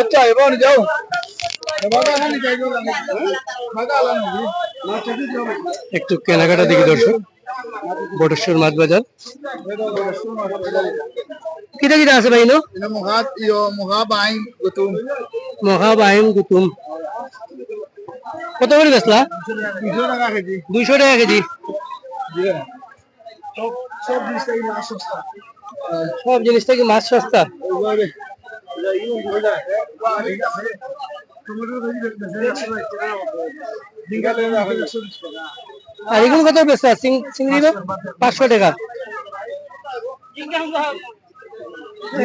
আচ্ছা এবার যাও। একটু কেনাকাটা দেখি দর্শক, বটেশ্বর মাছ বাজার কিটা কিটা আছে ভাই gutum. মহাবাহিন গুতুম কত করে kaji. দুইশো টাকা কেজি। সব জিনিস থেকে মাছ সস্তা। আর এগুলো কত চিংড়ি পাঁচশো টাকা।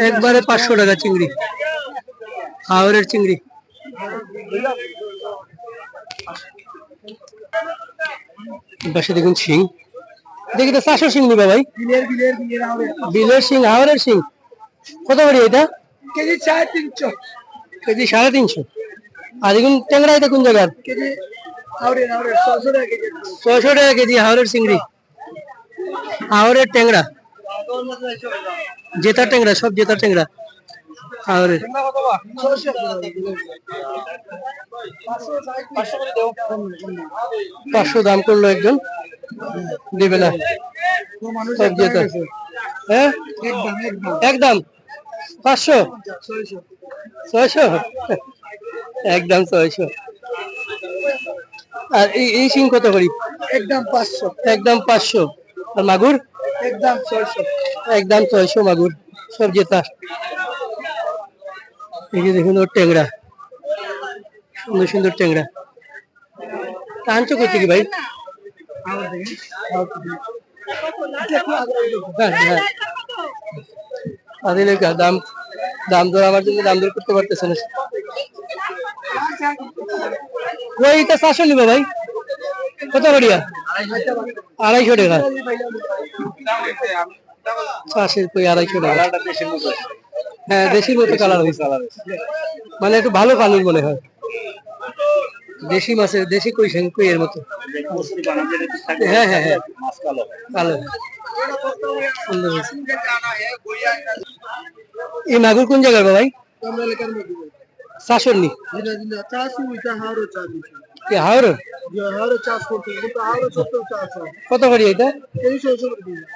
একবারে পাঁচশো টাকা চিংড়ি। হাওড়ের চিংড়ি। পাশে দেখুন শিং। দেখি তো চারশো শিং নিবা ভাই. বিলের শিং হাওড়ের শিং। কত করে এটা? Keji chai tincho. কেজি সাড়ে তিনশো। আর এগুন ট্যাংরা এটা কোন জায়গার? keji. ছয়শো টাকা কেজি। হাওড়ের চিংড়ি। হাওড়ের ট্যাংরা। জেতার ট্যাংরা সব জেতার ট্যাংরা। হাওড়ের। পাঁচশো দাম করল একজন। দেবে না। সব জেতার। হ্যাঁ? একদম। পাঁচশো? ছয়শো? একদম ছয়শো। আর এই এই শিং কত করি? একদম পাঁচশো। একদম পাঁচশো। আর মাগুর? একদম ছয়শো। একদম ছয়শো মাগুর সব জেতা এই যে দেখুন ওর ট্যাংরা। সুন্দর সুন্দর ট্যাংরা। তা আনছো করতে কি ভাই হ্যাঁ হ্যাঁ। আদিলে কা দাম দাম দর আমার জন্য দাম দর করতে পারতেছে না। ওই তা চারশো নিবো ভাই। কত করিয়া আড়াইশো টাকা। চাষের কই আড়াইশো টাকা। হ্যাঁ দেশির মতো কালার হয়েছে। মানে একটু ভালো কালার মনে হয়। দেশি মাছের, দেশি কই কই এর মতো। হ্যাঁ হ্যাঁ হ্যাঁ। কালো। সুন্দর হয়েছে। এই মাগুর কোন জায়গার ভাই? শাসন নি চাষু এটা কি হাওড়? কত করি এটা?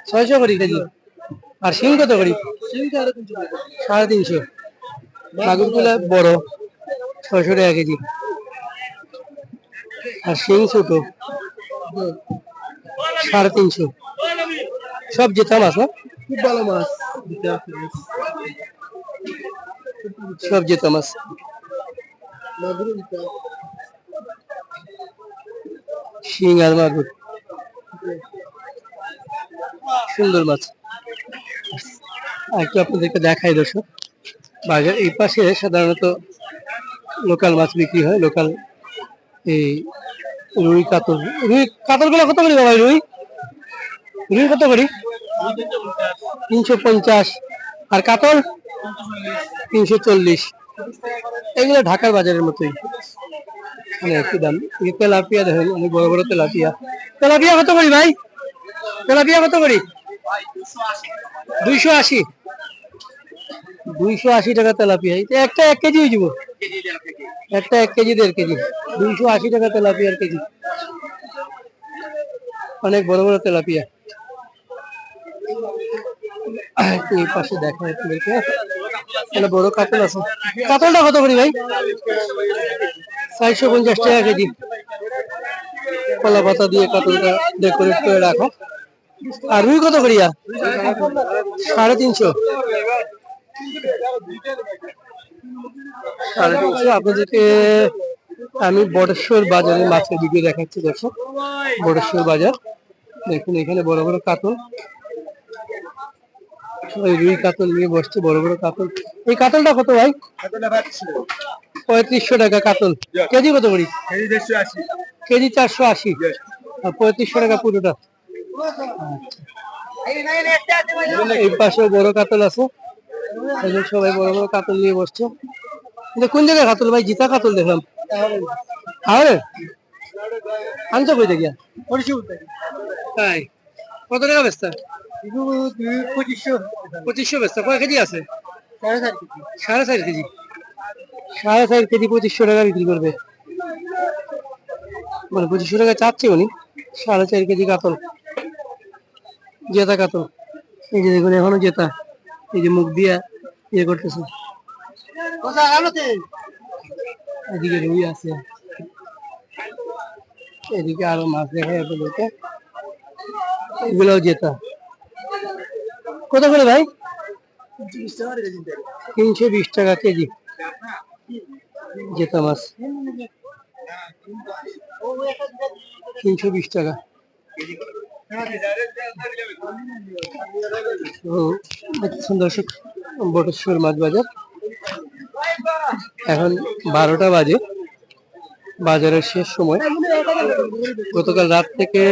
ছয়শো করে কেজি। আর শিং কত করি? সাড়ে তিনশো। মাগুরগুলা বড়, ছয়শো টাকা কেজি। আর শিং ছোট, সাড়ে তিনশো। সব জেতা মাছ না? খুব ভালো মাছ সব জেতা মাছ। শিং আর মাগুর। সুন্দর মাছ। একটু আপনাদেরকে দেখাই দর্শক। বাজার এই পাশে সাধারণত লোকাল মাছ বিক্রি হয়, লোকাল এই রুই, কাতল। রুই কাতলগুলো কত করি বাবা রুই? রুই কত করি? তিনশো পঞ্চাশ। আর কাতল? তিনশো চল্লিশ। এগুলো ঢাকার বাজারের মতোই। মানে একটু দাম। তেলাপিয়া দেখেন, অনেক বড় বড় তেলাপিয়া। তেলাপিয়া কত করি ভাই? তেলাপিয়া কত করি? দুইশো আশি। দুইশো আশি টাকা তেলাপিয়া। একটা এক কেজি হয়ে একটা এক কেজি, দেড় কেজি। দুইশো আশি টাকা তেলাপিয়ার কেজি। অনেক বড় বড় তেলাপিয়া। এই পাশে দেখা আপনাদেরকে এখানে বড় কাতল আছে। কাতলটা কত করি ভাই? চারশো পঞ্চাশ টাকা কেজি। কলা পাতা দিয়ে কাতলটা ডেকোরেট করে রাখো। আর রুই কত করিয়া সাড়ে তিনশো। সাড়ে তিনশো। আপনাদেরকে আমি বটেশ্বর বাজারে মাছের ভিডিও দেখাচ্ছি দর্শক বটেশ্বর বাজার। দেখুন, এখানে বড় বড় কাতল। ওই রুই কাতল নিয়ে বসছে বড় বড় কাতল। এই কাতলটা কত ভাই? পঁয়ত্রিশশো টাকা কাতল। কেজি কত করি? কেজি চারশো আশি। পঁয়ত্রিশশো টাকা পুরোটা। এই পাশে বড় কাতল আছে। সবাই বড় বড় কাতল নিয়ে বসছে। কোন জায়গায় কাতল ভাই? জিতা কাতল দেখলাম। হ্যাঁ আনছো কই দেখিয়া তাই। কত টাকা বেচতা? পঁচিশশো পঁচিশশো বেচতা কয় কেজি আছে? সাড়ে চার কেজি। সাড়ে চার কেজি। পঁচিশশো টাকা বিক্রি করবে মানে পঁচিশশো টাকা চাচ্ছে উনি সাড়ে চার কেজি কাতল জেতা কাতল এই যে দেখুন এখনও জেতা। এই যে মুখ দিয়া ইয়ে করতেছে। এদিকে রুই আছে। এদিকে আরও মাছ দেখা যাবে এগুলোও জেতা। কত করে ভাই? তিনশো বিশ টাকা কেজি। জেতা মাছ। তিনশো বিশ টাকা। তো দেখতেছেন দর্শক, বটেশ্বর মাছ বাজার। এখন বারোটা বাজে। বাজারের শেষ সময়। গতকাল রাত থেকে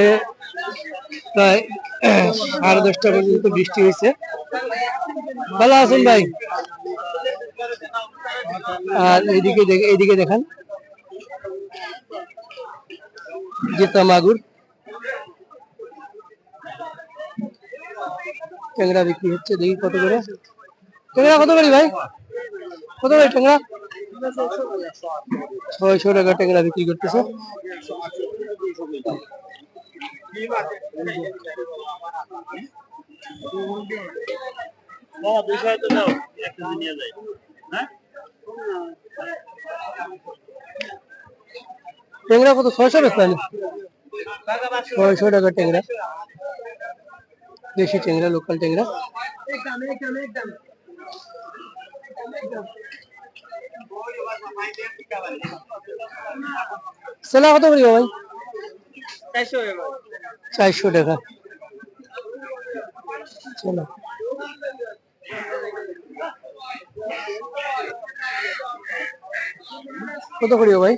প্রায়, সাড়ে দশটা পর্যন্ত বৃষ্টি হয়েছে। ভালো আছেন ভাই? আর এইদিকে এইদিকে দেখান। জেতা মাগুর। ট্যাংরা বিক্রি হচ্ছে, দেখি কত করে। ট্যাংরা কত করে ভাই? কত করে ট্যাংরা? ছয়শো টাকা ট্যাংরা বিক্রি করতেছে। ট্যাংরা কত? ছয়শো টাকা ছয়শো টাকা ট্যাংরা। দেশি ট্যাংরা লোকাল ট্যাংরা। সেলা কত করি ভাই? চারশো টাকা। চলো। কত করি ভাই?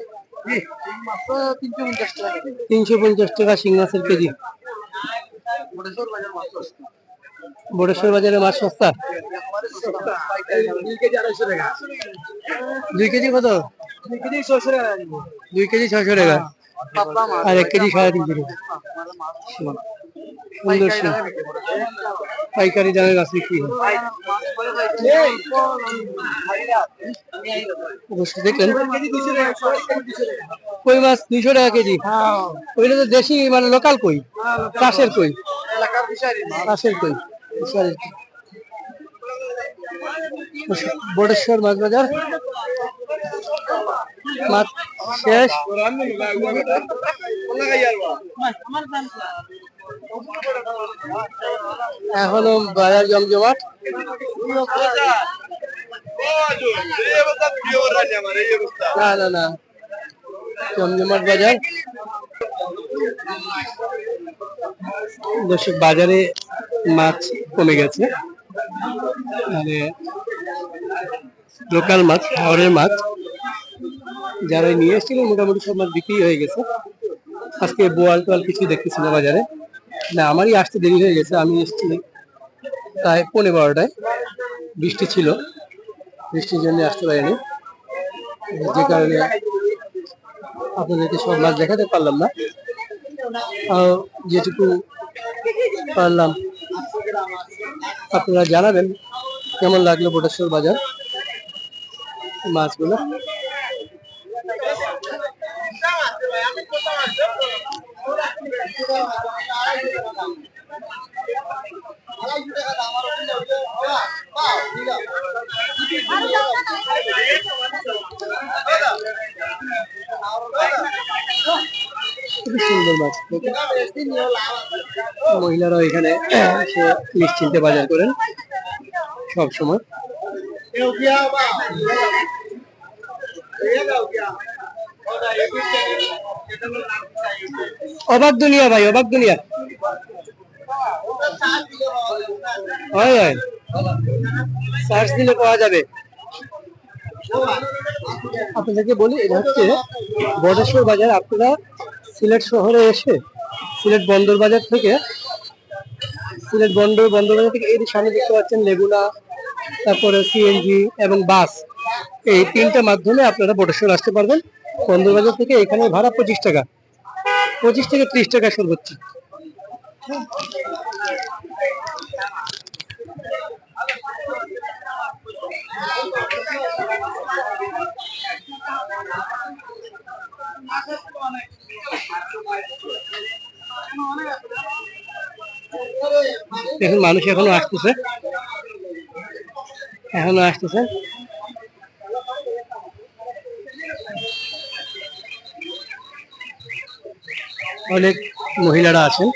তিনশো পঞ্চাশ টাকা শিং মাছের কেজি। বড়েশ্বর বাজারে মাছ সস্তা? দুই কেজি কত? দুই কেজি ছশো টাকা। আর এক কেজি সাড়ে তিনশো টাকা সুন্দর। পাইকারি দামে গাছ বিক্রি অবশ্যই দেখলেন। কই মাছ? দুইশো টাকা কেজি। ওইটা তো দেশি মানে লোকাল কই? চাষের কই? চাষের কই? কই। মাছ বাজার। শেষ। এখনও বাজার জমজমাট। না না না। জমজমাট বাজার। দর্শক, বাজারে মাছ কমে গেছে। মানে লোকাল মাছ হাওড়ের মাছ। যারা নিয়ে এসেছিলেন মোটামুটি সব মাছ বিক্রি হয়ে গেছে। আজকে বোয়াল টোয়াল কিছু দেখতেছি না বাজারে। না, আমারই আসতে দেরি হয়ে গেছে। আমি এসেছি প্রায় পনেরো বারোটায়। বৃষ্টি ছিল। বৃষ্টির জন্য আসতে পারিনি। যে কারণে আপনাদেরকে সব মাছ দেখাতে পারলাম না। যেটুকু পারলাম, আপনারা জানাবেন কেমন লাগল বটেশ্বর বাজার। মাছগুলো। খুবই সুন্দর মাছ। মহিলারা এখানে এসে নিশ্চিন্তে বাজার করেন সব সময় অবাক দুনিয়া ভাই, অবাক দুনিয়া। হয় হয়। সার্চ দিলে পাওয়া যাবে। আপনাদেরকে বলি, এটা হচ্ছে বটেশ্বর বাজার। আপনারা সিলেট শহরে এসে, সিলেট বন্দর বাজার থেকে, সিলেট বন্দর বন্দর বাজার থেকে যে সামনে দেখতে পাচ্ছেন, লেগুনা তারপরে সিএনজি এবং বাস, এই তিনটা মাধ্যমে আপনারা বটেশ্বর আসতে পারবেন। বন্দরবাজার থেকে এখানে ভাড়া পঁচিশ টাকা। পঁচিশ থেকে ত্রিশ টাকা সর্বোচ্চ। দেখুন, মানুষ এখনও আসতেছে। এখনও আসতেছে। অনেক মহিলারা আছেন।